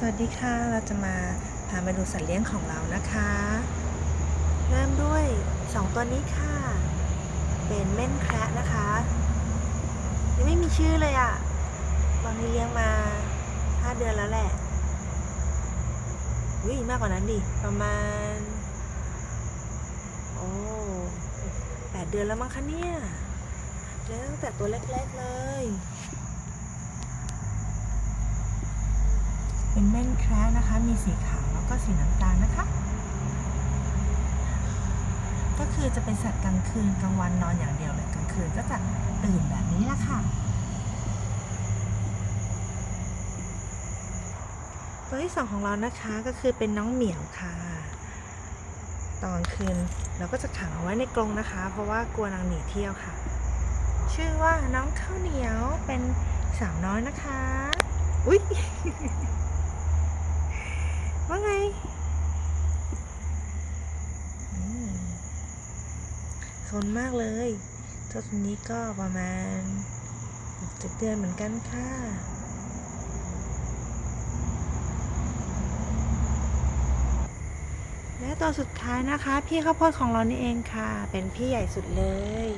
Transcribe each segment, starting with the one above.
สวัสดีค่ะ เราจะมาพามาดูสัตว์เลี้ยงของเรานะคะ เริ่มด้วย 2 ตัวนี้ค่ะ เป็นเม่นแคระนะคะยังไม่มีชื่อเลยอะ่ะตอนนี้เลี้ยงมา 5 เดือนแล้วแหละอุ้ยมากกว่านั้นดิ ประมาณ โอ้แปดเดือนแล้วมั้งคะเนี่ยเลี้ยงตั้งแต่ตัวเล็กๆเลย เป็นแม่นแคระนะคะ มีสีขาวแล้วก็สีน้ำตาลนะคะ ก็คือจะเป็นสัตว์กลางคืนกลางวันนอนอย่างเดียวเลยกลางคืนก็จะตื่นแบบนี้ละค่ะ ตัวที่สองของเรานะคะก็คือเป็นน้องเหมียวค่ะ ตอนคืนเราก็จะขังเอาไว้ในกรงนะคะ เพราะว่ากลัวนางหนีเที่ยวค่ะ ชื่อว่าน้องข้าวเหนียวเป็นสาวน้อยนะคะ อุ๊ย ว่าไงอืม ซนมากเลยเจ้าตัวนี้ก็ประมาณเจ็ดเดือนเหมือนกันค่ะและตัวสุดท้ายนะคะ พี่ข้าวโพดของเรานี่เองค่ะ เป็นพี่ใหญ่สุดเลย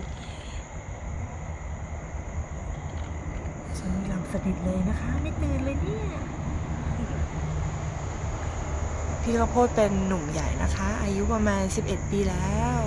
ฉันหลับสนิทเลยนะคะ ไม่ตื่นเลยเนี่ย พี่ข้าวโพดเป็นหนุ่มใหญ่นะคะ อายุประมาณ 11 ปีแล้ว